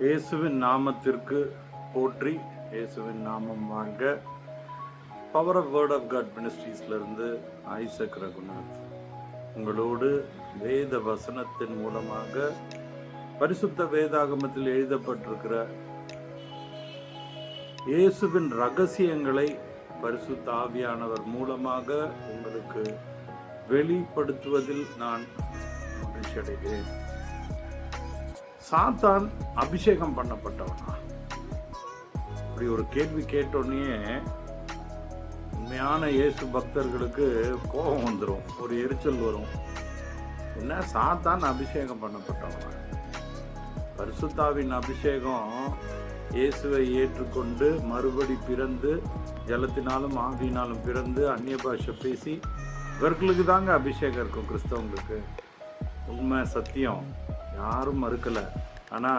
இயேசுவின் நாமத்திற்கு போற்றி இயேசுவின் நாமம் வாழ்க. Power of word of God மினிஸ்ட்ரீஸ்லேருந்து Isaac Raghunath. உங்களோடு வேத வசனத்தின் மூலமாக பரிசுத்த வேதாகமத்தில் எழுதப்பட்டிருக்கிற இயேசுவின் ரகசியங்களை பரிசுத்த ஆவியானவர் மூலமாக உங்களுக்கு வெளிப்படுத்துவதில் நான் மகிழ்ச்சி அடைகிறேன் சாத்தான் அபிஷேகம் பண்ணப்பட்டவனா? இப்படி ஒரு கேள்வி கேட்டோடனே உண்மையான இயேசு பக்தர்களுக்கு கோபம் வந்துடும் ஒரு எரிச்சல் வரும். என்ன? சாத்தான் அபிஷேகம் பண்ணப்பட்டவனா? பரிசுத்தாவின் அபிஷேகம் இயேசுவை ஏற்றுக்கொண்டு மறுபடி பிறந்து ஜலத்தினாலும் ஆவியினாலும் பிறந்து அந்நிய பாஷை பேசி இவர்களுக்கு தாங்க அபிஷேகம் இருக்கும் கிறிஸ்தவங்களுக்கு. உண்மை சத்தியம். யாரும் மறுக்கல. ஆனா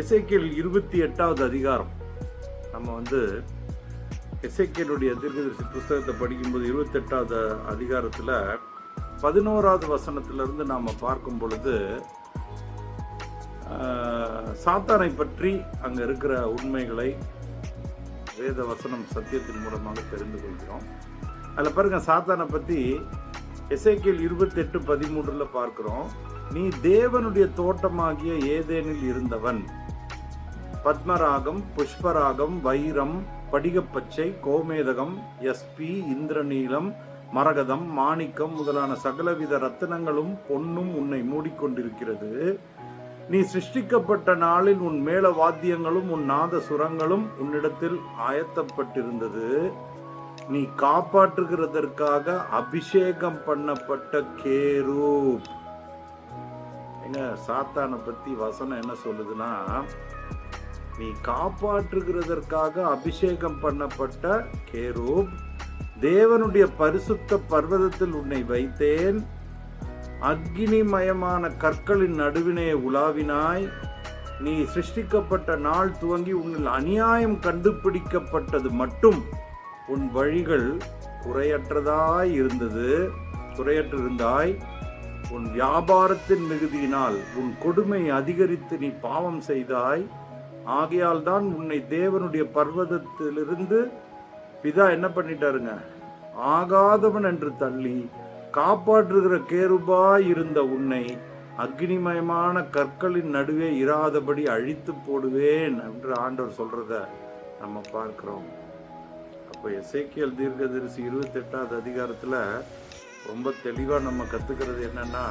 எசைக்கியல் இருபத்தி எட்டாவது அதிகாரம். நம்ம வந்து எசைக்கியலுடைய தீர்க்கதரிசி புஸ்தகத்தை படிக்கும்போது இருபத்தெட்டாவது அதிகாரத்துல பதினோராவது வசனத்திலிருந்து நாம பார்க்கும் பொழுது சாத்தானை பற்றி அங்க இருக்கிற உண்மைகளை வேத வசனம் சத்தியத்தின் மூலமாக தெரிந்து கொள்கிறோம். அதில் பாருங்க சாத்தானை பற்றி எசேக்கியல் இருபத்தெட்டு பதிமூன்றில் பார்க்குறோம். நீ தேவனுடைய தோட்டமாகிய ஏதேனில் இருந்தவன். பத்மராகம் புஷ்பராகம் வைரம் படிகப்பச்சை கோமேதகம் எஸ்பி இந்திரநீலம் மரகதம் மாணிக்கம் முதலான சகலவித ரத்தினங்களும் பொன்னும் உன்னை மூடிக்கொண்டிருக்கிறது. நீ சிருஷ்டிக்கப்பட்ட நாளில் உன் மேல வாத்தியங்களும் உன் நாத சுரங்களும் உன்னிடத்தில் ஆயத்தப்பட்டிருந்தது. நீ காப்பாற்றுகிறதற்காக அபிஷேகம் பண்ணப்பட்ட கேரூப். என்ன சாத்தானை பற்றி வசனம் என்ன சொல்லுதுன்னா நீ காப்பாற்றுகிறதற்காக அபிஷேகம் பண்ணப்பட்ட கேரூப் தேவனுடைய பரிசுத்த பர்வதத்தில் உன்னை வைத்தேன். அக்னிமயமான கற்களின் நடுவினே உலாவினாய். நீ சிருஷ்டிக்கப்பட்ட நாள் துவங்கி உன்னில் அநியாயம் கண்டுபிடிக்கப்பட்டது மட்டும் உன் வழிகள் குறையற்றதாய் இருந்தது குறையற்றிருந்தாய். உன் வியாபாரத்தின் மிகுதியினால் உன் கொடுமை அதிகரித்து நீ பாவம் செய்தாய். ஆகையால் தான் உன்னை தேவனுடைய பர்வதத்திலிருந்து பிதா என்ன பண்ணிட்டாருங்க? ஆகாதவன் என்று தள்ளி காப்பாற்றுகிற கேருபாய் இருந்த உன்னை அக்னிமயமான கற்களின் நடுவே இராதபடி அழித்து போடுவேன் என்று ஆண்டவர் சொல்றத நம்ம பார்க்கிறோம். அப்போ எசேக்கியல் தீர்க்கதரிசி இருபத்தெட்டாவது அதிகாரத்துல ரொம்ப தெளிவாக நம்ம கத்துக்கிறது என்னன்னா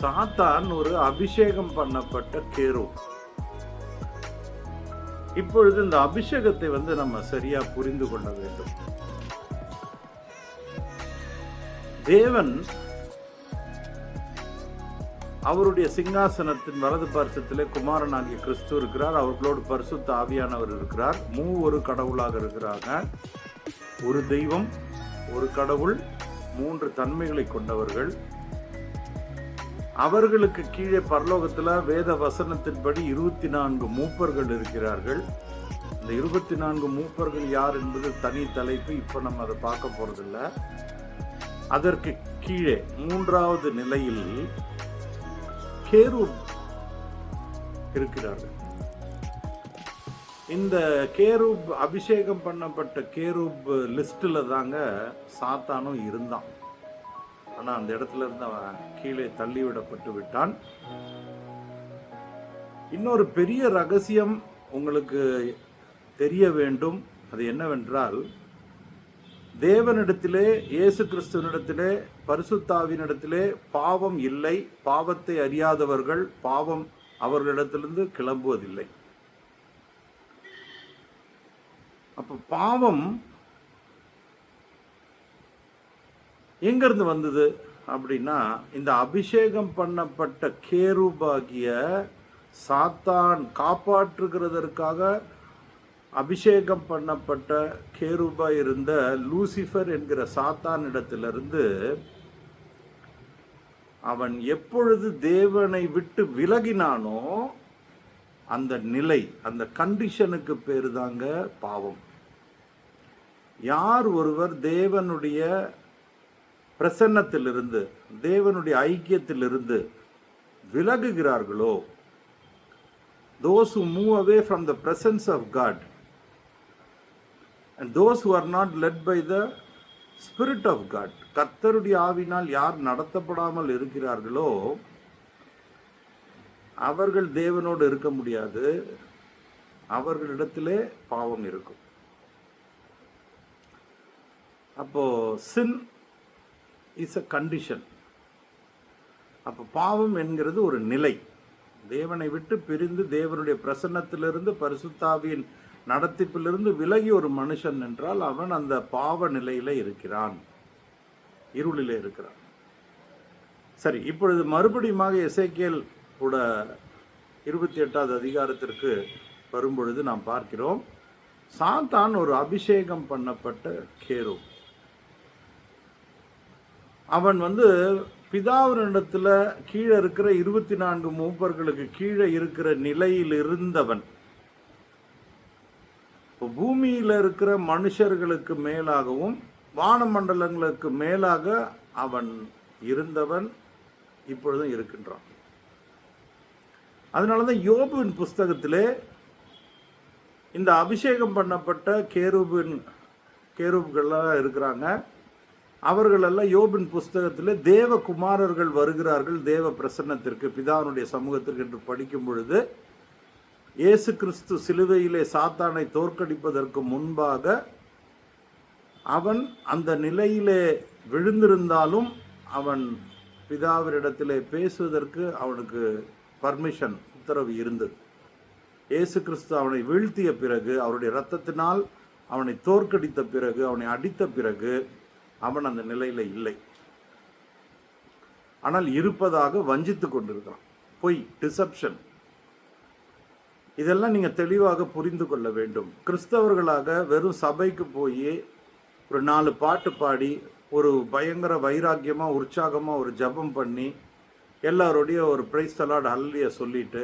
சாத்தான் ஒரு அபிஷேகம் பண்ணப்பட்ட கேரு. இப்பொழுது இந்த அபிஷேகத்தை வந்து நம்ம சரியா புரிந்து கொள்ள வேண்டும். தேவன் அவருடைய சிங்காசனத்தின் வலது பரிசத்திலே குமாரனாகிய கிறிஸ்து இருக்கிறார். அவர்களோடு பரிசுத்த ஆவியானவர் இருக்கிறார். மூ ஒரு கடவுளாக இருக்கிறாங்க ஒரு தெய்வம் ஒரு கடவுள் மூன்று தன்மைகளை கொண்டவர்கள். அவர்களுக்கு கீழே பரலோகத்தில் வேத வசனத்தின்படி இருபத்தி நான்கு மூப்பர்கள் இருக்கிறார்கள். இந்த இருபத்தி நான்கு மூப்பர்கள் யார் என்பது தனி தலைப்பு இப்போ நம்ம அதை பார்க்க போகிறதில்ல அதற்கு கீழே மூன்றாவது நிலையில் கேரூப் இருக்கிறார்கள். இந்த கேரூப் அபிஷேகம் பண்ணப்பட்ட கேரூப் லிஸ்ட்டில் தாங்க சாத்தானும் இருந்தான். ஆனால் அந்த இடத்துல இருந்து அவன் கீழே தள்ளிவிடப்பட்டு விட்டான். இன்னொரு பெரிய ரகசியம் உங்களுக்கு தெரிய வேண்டும். அது என்னவென்றால் தேவனிடத்திலே இயேசு கிறிஸ்துவனிடத்திலே பரிசுத்தாவினிடத்திலே பாவம் இல்லை. பாவத்தை அறியாதவர்கள் பாவம் அவர்களிடத்திலிருந்து கிளம்புவதில்லை. அப்போ பாவம் எங்கேருந்து வந்தது அப்படின்னா இந்த அபிஷேகம் பண்ணப்பட்ட கேருபாகிய சாத்தான் காப்பாற்றுகிறதற்காக அபிஷேகம் பண்ணப்பட்ட கேருபா இருந்த லூசிஃபர் என்கிற சாத்தானிடத்திலிருந்து அவன் எப்பொழுது தேவனை விட்டு விலகினானோ அந்த நிலை அந்த கண்டிஷனுக்கு பேரு தாங்க பாவம். யார் ஒருவர் தேவனுடைய பிரசன்னத்திலிருந்து தேவனுடைய ஐக்கியத்திலிருந்து விலகுகிறார்களோ those who move away from the presence of God and those who are not led by the spirit of God கர்த்தருடைய ஆவினால் யார் நடத்தப்படாமல் இருக்கிறார்களோ அவர்கள் தேவனோடு இருக்க முடியாது. அவர்களிடத்திலே பாவம் இருக்கும். அப்போ சின் இஸ் அ கண்டிஷன் அப்போ பாவம் என்கிறது ஒரு நிலை. தேவனை விட்டு பிரிந்து தேவனுடைய பிரசன்னத்திலிருந்து பரிசுத்தாவியின் நடத்திப்பிலிருந்து விலகி ஒரு மனுஷன் என்றால் அவன் அந்த பாவ நிலையில இருக்கிறான். இருளிலே இருக்கிறான். சரி இப்பொழுது மறுபடியுமாக எசேக்கியேல் கூட இருபத்தி எட்டாவது அதிகாரத்திற்கு வரும்பொழுது நாம் பார்க்கிறோம் சாத்தான் ஒரு அபிஷேகம் பண்ணப்பட்ட கேரு அவன் வந்து பிதாவினிடத்தில் கீழே இருக்கிற இருபத்தி நான்கு மூப்பர்களுக்கு கீழே இருக்கிற நிலையில் இருந்தவன் இப்போ பூமியில் இருக்கிற மனுஷர்களுக்கு மேலாகவும் வானமண்டலங்களுக்கு மேலாக அவன் இருந்தவன் இப்பொழுதும் இருக்கின்றான். அதனால தான் யோபுவின் புஸ்தகத்தில் இந்த அபிஷேகம் பண்ணப்பட்ட கேரூபின் கேரூப்கள்லாம் இருக்கிறாங்க. அவர்களெல்லாம் யோபின் புஸ்தகத்தில் தேவ குமாரர்கள் வருகிறார்கள் தேவ பிரசன்னத்திற்கு பிதாவினுடைய சமூகத்திற்கு என்று படிக்கும் பொழுது இயேசு கிறிஸ்து சிலுவையிலே சாத்தானை தோற்கடிப்பதற்கு முன்பாக அவன் அந்த நிலையிலே விழுந்திருந்தாலும் அவன் பிதாவினிடத்திலே பேசுவதற்கு அவனுக்கு பர்மிஷன் உத்தரவு இருந்தது. இயேசு கிறிஸ்து அவனை வீழ்த்திய பிறகு அவருடைய இரத்தத்தினால் அவனை தோற்கடித்த பிறகு அவனை அடித்த பிறகு அவன் அந்த நிலையில் இல்லை. ஆனால் இருப்பதாக வஞ்சித்து கொண்டிருக்கிறான். பொய் டிசப்ஷன் இதெல்லாம் நீங்கள் தெளிவாக புரிந்து கொள்ள வேண்டும். கிறிஸ்தவர்களாக வெறும் சபைக்கு போய் ஒரு நாலு பாட்டு பாடி ஒரு பயங்கர வைராக்கியமாக உற்சாகமாக ஒரு ஜெபம் பண்ணி எல்லாரோடைய ஒரு பிரைஸ் தலாட் அல்லிய சொல்லிட்டு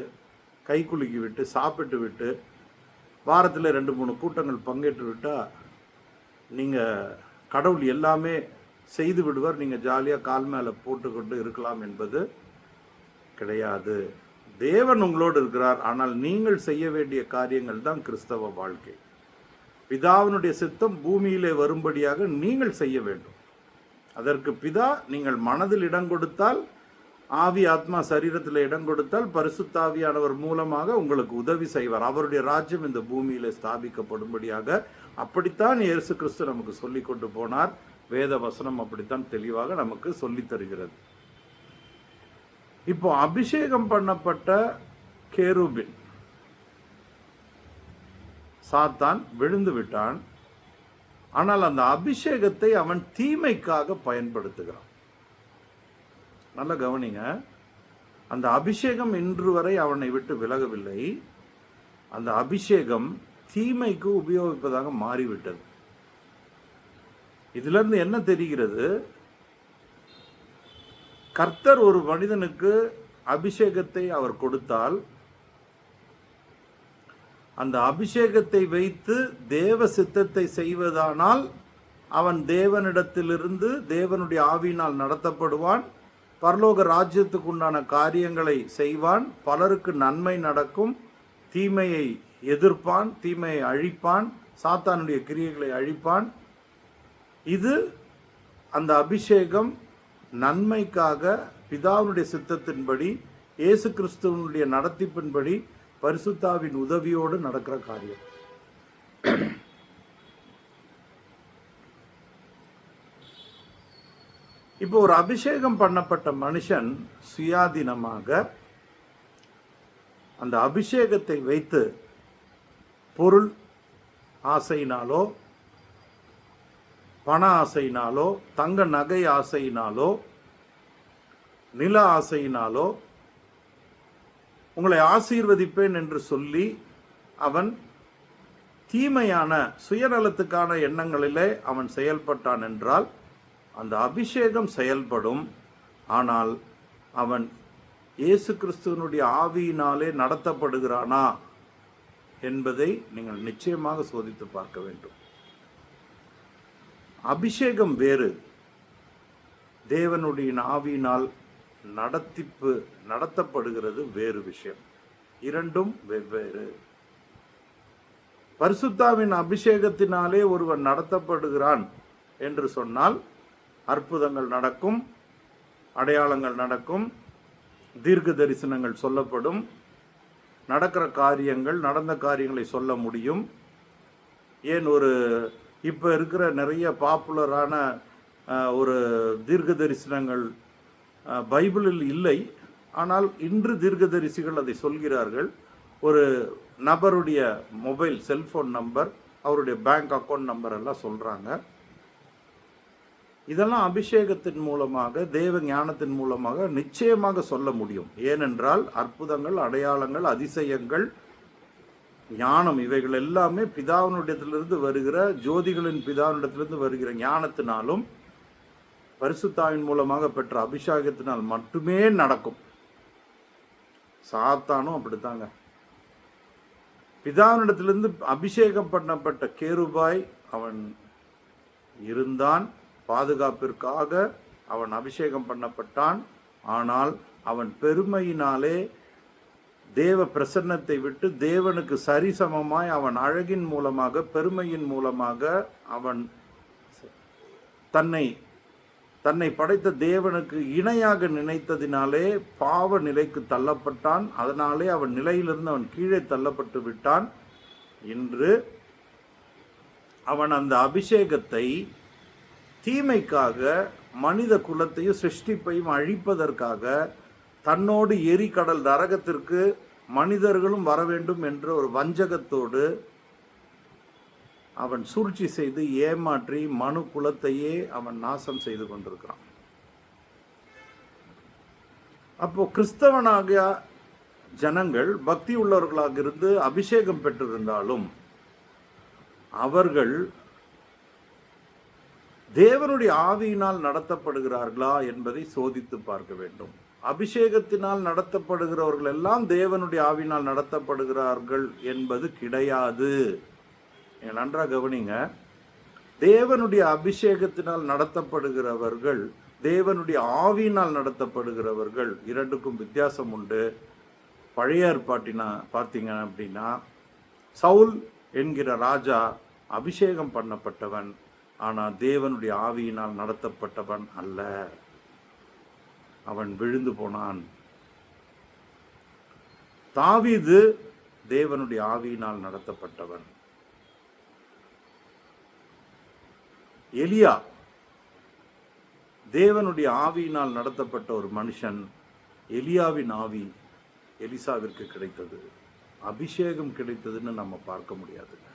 கை குலுக்கி விட்டு சாப்பிட்டு விட்டு வாரத்தில் ரெண்டு மூணு கூட்டங்கள் பங்கேற்று விட்டால் நீங்கள் கடவுள் எல்லாமே செய்து விடுவார். நீங்கள் ஜாலியாக கால் மேலே போட்டுக்கொண்டு இருக்கலாம் என்பது கிடையாது. தேவன் உங்களோடு இருக்கிறார். ஆனால் நீங்கள் செய்ய வேண்டிய காரியங்கள் தான் கிறிஸ்தவ வாழ்க்கை. பிதாவினுடைய சித்தம் பூமியிலே வரும்படியாக நீங்கள் செய்ய வேண்டும். அதற்கு பிதா நீங்கள் மனதில் இடம் கொடுத்தால் ஆவி ஆத்மா சரீரத்தில் இடம் கொடுத்தால் பரிசுத்தாவியானவர் மூலமாக உங்களுக்கு உதவி செய்வார். அவருடைய ராஜ்யம் இந்த பூமியில் ஸ்தாபிக்கப்படும்படியாக அப்படித்தான் இயேசு கிறிஸ்து நமக்கு சொல்லி கொண்டு போனார். வேத வசனம் அப்படித்தான் தெளிவாக நமக்கு சொல்லி தருகிறது. இப்போ அபிஷேகம் பண்ணப்பட்ட கேருபின் சாத்தான் விழுந்து விட்டான். ஆனால் அந்த அபிஷேகத்தை அவன் தீமைக்காக பயன்படுத்துகிறான். நல்ல கவனிங்க. அந்த அபிஷேகம் இன்று வரை அவனை விட்டு விலகவில்லை. அந்த அபிஷேகம் தீமைக்கு உபயோகிப்பதாக மாறிவிட்டது. இதிலிருந்து என்ன தெரிகிறது? கர்த்தர் ஒரு மனிதனுக்கு அபிஷேகத்தை அவர் கொடுத்தால் அந்த அபிஷேகத்தை வைத்து தேவ சித்தத்தை செய்வதானால் அவன் தேவனிடத்திலிருந்து தேவனுடைய ஆவியினால் நடத்தப்படுவான். பரலோக ராஜ்யத்துக்கு உண்டான காரியங்களை செய்வான். பலருக்கு நன்மை நடக்கும். தீமையை எதிர்ப்பான் தீமையை அழிப்பான் சாத்தானுடைய கிரியைகளை அழிப்பான். இது அந்த அபிஷேகம் நன்மைக்காக பிதாவினுடைய சித்தத்தின்படி இயேசு கிறிஸ்துவனுடைய நடத்திப்பின்படி பரிசுத்தாவின் உதவியோடு நடக்கிற காரியம். இப்போ ஒரு அபிஷேகம் பண்ணப்பட்ட மனுஷன் சுயாதீனமாக அந்த அபிஷேகத்தை வைத்து பொருள் ஆசையினாலோ பண ஆசையினாலோ தங்க நகை ஆசையினாலோ நில ஆசையினாலோ உங்களை ஆசீர்வதிப்பேன் என்று சொல்லி அவன் தீமையான சுயநலத்துக்கான எண்ணங்களிலே அவன் செயல்பட்டான் என்றால் அந்த அபிஷேகம் செயல்படும். ஆனால் அவன் இயேசு கிறிஸ்துவனுடைய ஆவியினாலே நடத்தப்படுகிறானா என்பதை நீங்கள் நிச்சயமாக சோதித்து பார்க்க வேண்டும். அபிஷேகம் வேறு. தேவனுடைய ஆவியினால் நடத்திப்பு நடத்தப்படுகிறது வேறு விஷயம். இரண்டும் வெவ்வேறு. பரிசுத்தாவின் அபிஷேகத்தினாலே ஒருவன் நடத்தப்படுகிறான் என்று சொன்னால் அற்புதங்கள் நடக்கும் அடையாளங்கள் நடக்கும் தீர்க்க தரிசனங்கள் சொல்லப்படும் நடக்கிற காரியங்கள் நடந்த காரியங்களை சொல்ல முடியும். ஏன் ஒரு இப்போ இருக்கிற நிறைய பாப்புலரான ஒரு தீர்க்க தரிசனங்கள் பைபிளில் இல்லை. ஆனால் இன்று தீர்க்கதரிசிகள் அதை சொல்கிறார்கள். ஒரு நபருடைய மொபைல் செல்ஃபோன் நம்பர் அவருடைய பேங்க் அக்கௌண்ட் நம்பர் எல்லாம் சொல்கிறாங்க இதெல்லாம் அபிஷேகத்தின் மூலமாக தேவ ஞானத்தின் மூலமாக நிச்சயமாக சொல்ல முடியும். ஏனென்றால் அற்புதங்கள் அடையாளங்கள் அதிசயங்கள் ஞானம் இவைகள் எல்லாமே பிதாவினுடையத்திலிருந்து வருகிற ஜோதிகளின் பிதாவினிடத்திலிருந்து வருகிற ஞானத்தினாலும் பரிசுத்தாவின் மூலமாக பெற்ற அபிஷேகத்தினால் மட்டுமே நடக்கும். சாத்தானும் அப்படித்தாங்க. பிதாவினிடத்திலிருந்து அபிஷேகம் பண்ணப்பட்ட கேருபாய் அவன் இருந்தான். பாதுகாப்பிற்காக அவன் அபிஷேகம் பண்ணப்பட்டான். ஆனால் அவன் பெருமையினாலே தேவ பிரசன்னத்தை விட்டு தேவனுக்கு சரிசமமாய் அவன் அழகின் மூலமாக பெருமையின் மூலமாக அவன் தன்னை தன்னை படைத்த தேவனுக்கு இணையாக நினைத்ததினாலே பாவ நிலைக்கு தள்ளப்பட்டான். அதனாலே அவன் நிலையிலிருந்து அவன் கீழே தள்ளப்பட்டு விட்டான். இன்று அவன் அந்த அபிஷேகத்தை தீமைக்காக மனித குலத்தையும் சிருஷ்டிப்பையும் அழிப்பதற்காக தன்னோடு எரிக்கடல் நரகத்திற்கு மனிதர்களும் வர வேண்டும் என்ற ஒரு வஞ்சகத்தோடு அவன் சூழ்ச்சி செய்து ஏமாற்றி மனு குலத்தையே அவன் நாசம் செய்து கொண்டிருக்கிறான். அப்போ கிறிஸ்தவனாக ஜனங்கள் பக்தி உள்ளவர்களாக இருந்து அபிஷேகம் பெற்றிருந்தாலும் அவர்கள் தேவனுடைய ஆவியினால் நடத்தப்படுகிறார்களா என்பதை சோதித்து பார்க்க வேண்டும். அபிஷேகத்தினால் நடத்தப்படுகிறவர்கள் எல்லாம் தேவனுடைய ஆவினால் நடத்தப்படுகிறார்கள் என்பது கிடையாது. நன்றாக கவனிங்க. தேவனுடைய அபிஷேகத்தினால் நடத்தப்படுகிறவர்கள் தேவனுடைய ஆவியினால் நடத்தப்படுகிறவர்கள் இரண்டுக்கும் வித்தியாசம் உண்டு. பழைய ஏற்பாட்டினா பார்த்தீங்க அப்படின்னா சவுல் என்கிற ராஜா அபிஷேகம் பண்ணப்பட்டவன். ஆனால் தேவனுடைய ஆவியினால் நடத்தப்பட்டவன் அல்ல. அவன் விழுந்து போனான். தாவீது தேவனுடைய ஆவியினால் நடத்தப்பட்டவன். எலியா தேவனுடைய ஆவியினால் நடத்தப்பட்ட ஒரு மனுஷன் எலியாவின் ஆவி எலிசாவிற்கு கிடைத்தது. அபிஷேகம் கிடைத்ததுன்னு நம்ம பார்க்க முடியாதுங்க.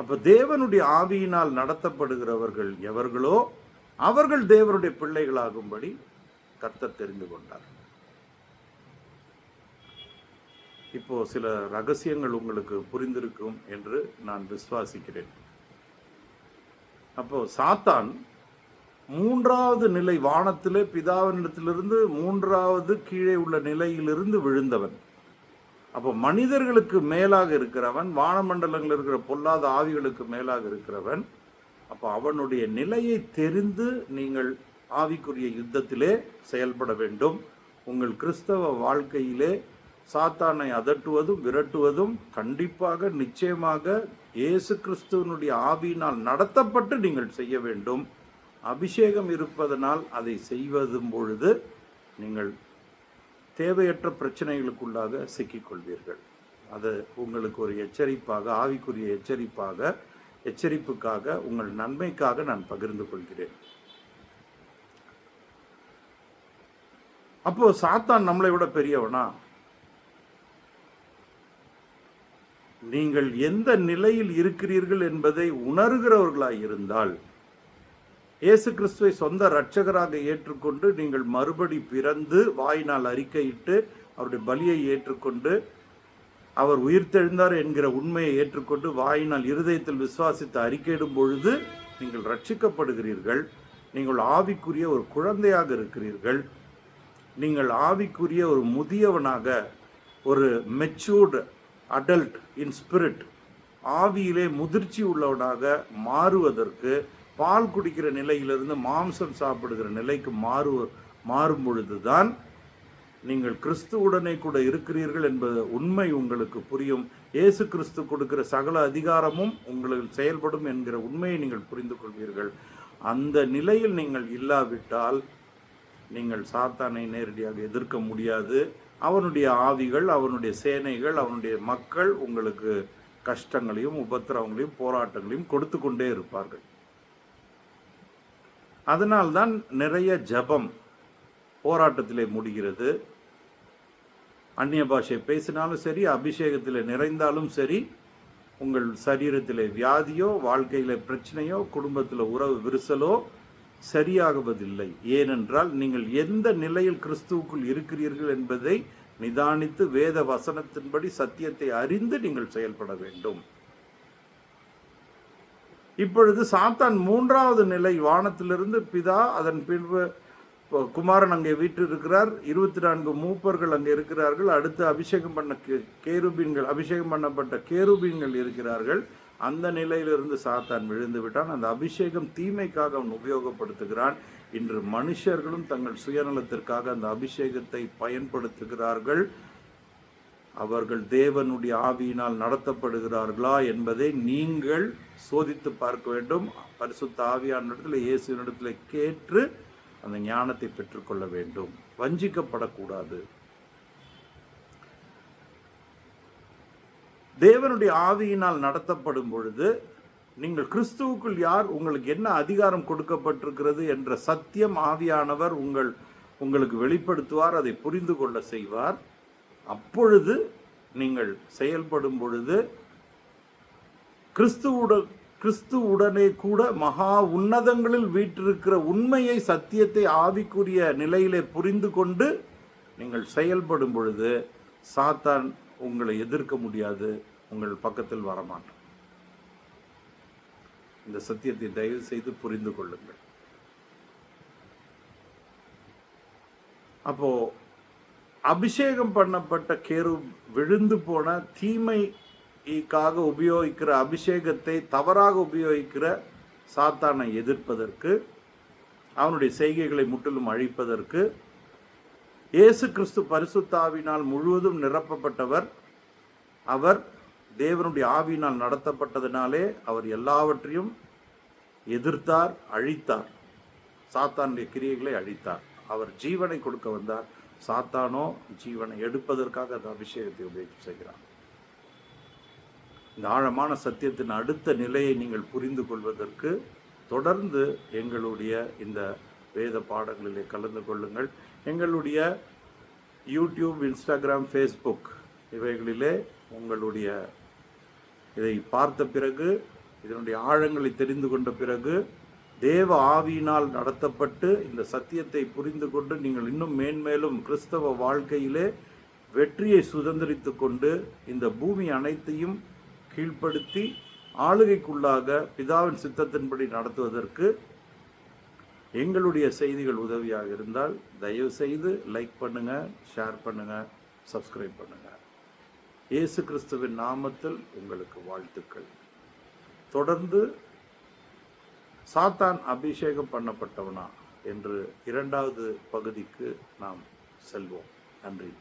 அப்ப தேவனுடைய ஆவியினால் நடத்தப்படுகிறவர்கள் எவர்களோ அவர்கள் தேவனுடைய பிள்ளைகளாகும்படி கர்த்தர் தெரிந்து கொண்டார். இப்போ சில ரகசியங்கள் உங்களுக்கு புரிந்திருக்கும் என்று நான் விசுவாசிக்கிறேன். அப்போ சாத்தான் மூன்றாவது நிலை வானத்திலே பிதாவினிடத்திலிருந்து மூன்றாவது கீழே உள்ள நிலையிலிருந்து விழுந்தவன். அப்போ மனிதர்களுக்கு மேலாக இருக்கிறவன் வானமண்டலங்களில் இருக்கிற பொல்லாத ஆவிகளுக்கு மேலாக இருக்கிறவன் அப்போ அவனுடைய நிலையை தெரிந்து நீங்கள் ஆவிக்குரிய யுத்தத்திலே செயல்பட வேண்டும். உங்கள் கிறிஸ்தவ வாழ்க்கையிலே சாத்தானை அதட்டுவதும் விரட்டுவதும் கண்டிப்பாக நிச்சயமாக இயேசு கிறிஸ்துவனுடைய ஆவியினால் நடத்தப்பட்டு நீங்கள் செய்ய வேண்டும். அபிஷேகம் இருப்பதனால் அதை செய்வதும் பொழுது நீங்கள் தேவையற்ற பிரச்சனைகளுக்குள்ளாக சிக்கிக்கொள்வீர்கள். அது உங்களுக்கு ஒரு எச்சரிப்பாக ஆவிக்குரிய எச்சரிப்பாக எச்சரிப்புக்காக உங்கள் நன்மைக்காக நான் பகிர்ந்து கொள்கிறேன். அப்போ சாத்தான் நம்மளை விட பெரியவனா? நீங்கள் எந்த நிலையில் இருக்கிறீர்கள் என்பதை உணர்கிறவர்களாய் இருந்தால் இயேசு கிறிஸ்துவை சொந்த இரட்சகராக ஏற்றுக்கொண்டு நீங்கள் மறுபடி பிறந்து வாயினால் அறிக்கையிட்டு அவருடைய பலியை ஏற்றுக்கொண்டு அவர் உயிர்த்தெழுந்தார் என்கிற உண்மையை ஏற்றுக்கொண்டு வாயினால் இருதயத்தில் விசுவாசித்து அறிக்கையிடும் பொழுது நீங்கள் ரட்சிக்கப்படுகிறீர்கள் நீங்கள் ஆவிக்குரிய ஒரு குழந்தையாக இருக்கிறீர்கள். நீங்கள் ஆவிக்குரிய ஒரு முதியவனாக ஒரு மெச்சூர்டு அடல்ட் இன் ஸ்பிரிட் ஆவியிலே முதிர்ச்சி உள்ளவனாக மாறுவதற்கு பால் குடிக்கிற நிலையிலிருந்து மாம்சம் சாப்பிடுகிற நிலைக்கு மாறு மாறும் பொழுதுதான் நீங்கள் கிறிஸ்துவுடனே கூட இருக்கிறீர்கள் என்பது உண்மை உங்களுக்கு புரியும். இயேசு கிறிஸ்து கொடுக்கிற சகல அதிகாரமும் உங்களுக்கு செயல்படும் என்கிற உண்மையை நீங்கள் புரிந்து கொள்வீர்கள். அந்த நிலையில் நீங்கள் இல்லாவிட்டால் நீங்கள் சாத்தானை நேரடியாக எதிர்க்க முடியாது. அவனுடைய ஆவிகள் அவனுடைய சேனைகள் அவனுடைய மக்கள் உங்களுக்கு கஷ்டங்களையும் உபத்திரவங்களையும் போராட்டங்களையும் கொடுத்து கொண்டே இருப்பார்கள். அதனால்தான் நிறைய ஜபம் போராட்டத்திலே முடிகிறது. அந்நிய பாஷை பேசினாலும் சரி அபிஷேகத்தில் நிறைந்தாலும் சரி உங்கள் சரீரத்தில் வியாதியோ வாழ்க்கையில் பிரச்சனையோ குடும்பத்தில் உறவு விரிசலோ சரியாகுவதில்லை. ஏனென்றால் நீங்கள் எந்த நிலையில் கிறிஸ்துவுக்குள் இருக்கிறீர்கள் என்பதை நிதானித்து வேத வசனத்தின்படி சத்தியத்தை அறிந்து நீங்கள் செயல்பட வேண்டும். இப்பொழுது சாத்தான் மூன்றாவது நிலை வானத்திலிருந்து பிதா அதன் பின்பு குமாரன் அங்கே வீற்றிருக்கிறார். இருபத்தி நான்கு மூப்பர்கள் அங்கே இருக்கிறார்கள். அடுத்து அபிஷேகம் பண்ண கேருபீன்கள் அபிஷேகம் பண்ணப்பட்ட கேருபீன்கள் இருக்கிறார்கள். அந்த நிலையிலிருந்து சாத்தான் விழுந்து விட்டான். அந்த அபிஷேகம் தீமைக்காக அவன் உபயோகப்படுத்துகிறான். இன்று மனுஷர்களும் தங்கள் சுயநலத்திற்காக அந்த அபிஷேகத்தை பயன்படுத்துகிறார்கள். அவர்கள் தேவனுடைய ஆவியினால் நடத்தப்படுகிறார்களா என்பதை நீங்கள் சோதித்து பார்க்க வேண்டும். பரிசுத்த ஆவியானிடத்தில் இயேசுவினிடத்தில் கேட்டு அந்த ஞானத்தை பெற்றுக்கொள்ள வேண்டும். வஞ்சிக்கப்படக்கூடாது. தேவனுடைய ஆவியினால் நடத்தப்படும் பொழுது நீங்கள் கிறிஸ்துவுக்குள் யார் உங்களுக்கு என்ன அதிகாரம் கொடுக்கப்பட்டிருக்கிறது என்ற சத்தியம் ஆவியானவர் உங்கள் உங்களுக்கு வெளிப்படுத்துவார் அதை புரிந்து கொள்ள செய்வார். அப்பொழுது நீங்கள் செயல்படும் பொழுது கிறிஸ்துவுடன் கிறிஸ்துவுடனே கூட மகா உன்னதங்களில் வீற்றிருக்கிற உண்மையை சத்தியத்தை ஆவிக்குரிய நிலையிலே புரிந்து கொண்டு நீங்கள் செயல்படும் பொழுது சாத்தான் உங்களை எதிர்க்க முடியாது உங்கள் பக்கத்தில் வரமாட்டான். இந்த சத்தியத்தை தயவு செய்து புரிந்து கொள்ளுங்கள். அப்போ அபிஷேகம் பண்ணப்பட்ட கேரு விழுந்து போன தீமைக்காக உபயோகிக்கிற அபிஷேகத்தை தவறாக உபயோகிக்கிற சாத்தானை எதிர்ப்பதற்கு அவனுடைய செய்கைகளை முற்றிலும் அழிப்பதற்கு இயேசு கிறிஸ்து பரிசுத்தாவினால் முழுவதும் நிரப்பப்பட்டவர் அவர் தேவனுடைய ஆவியினால் நடத்தப்பட்டதினாலே அவர் எல்லாவற்றையும் எதிர்த்தார் அழித்தார். சாத்தானுடைய கிரியைகளை அழித்தார். அவர் ஜீவனை கொடுக்க வந்தார். சாத்தானோ ஜீவனை எடுப்பதற்காக அந்த அபிஷேகத்தை உபயோகம் செய்கிறான் இந்த ஆழமான சத்தியத்தின் அடுத்த நிலையை நீங்கள் புரிந்து கொள்வதற்கு தொடர்ந்து எங்களுடைய இந்த வேத பாடங்களிலே கலந்து கொள்ளுங்கள். எங்களுடைய யூடியூப் இன்ஸ்டாகிராம் ஃபேஸ்புக் இவைகளிலே உங்களுடைய இதை பார்த்த பிறகு இதனுடைய ஆழங்களை தெரிந்து கொண்ட பிறகு தேவ ஆவியினால் நடத்தப்பட்டு இந்த சத்தியத்தை புரிந்து கொண்டு நீங்கள் இன்னும் மேன்மேலும் கிறிஸ்தவ வாழ்க்கையிலே வெற்றியை சுதந்திரித்து கொண்டு இந்த பூமி அனைத்தையும் கீழ்ப்படுத்தி ஆளுகைக்குள்ளாக பிதாவின் சித்தத்தின்படி நடத்துவதற்கு எங்களுடைய செய்திகள் உதவியாக இருந்தால் தயவு செய்து லைக் பண்ணுங்கள் ஷேர் பண்ணுங்கள் சப்ஸ்கிரைப் பண்ணுங்கள் இயேசு கிறிஸ்துவின் நாமத்தில் உங்களுக்கு வாழ்த்துக்கள். தொடர்ந்து சாத்தான் அபிஷேகம் பண்ணப்பட்டவனா என்று இரண்டாவது பகுதிக்கு நாம் செல்வோம். நன்றி.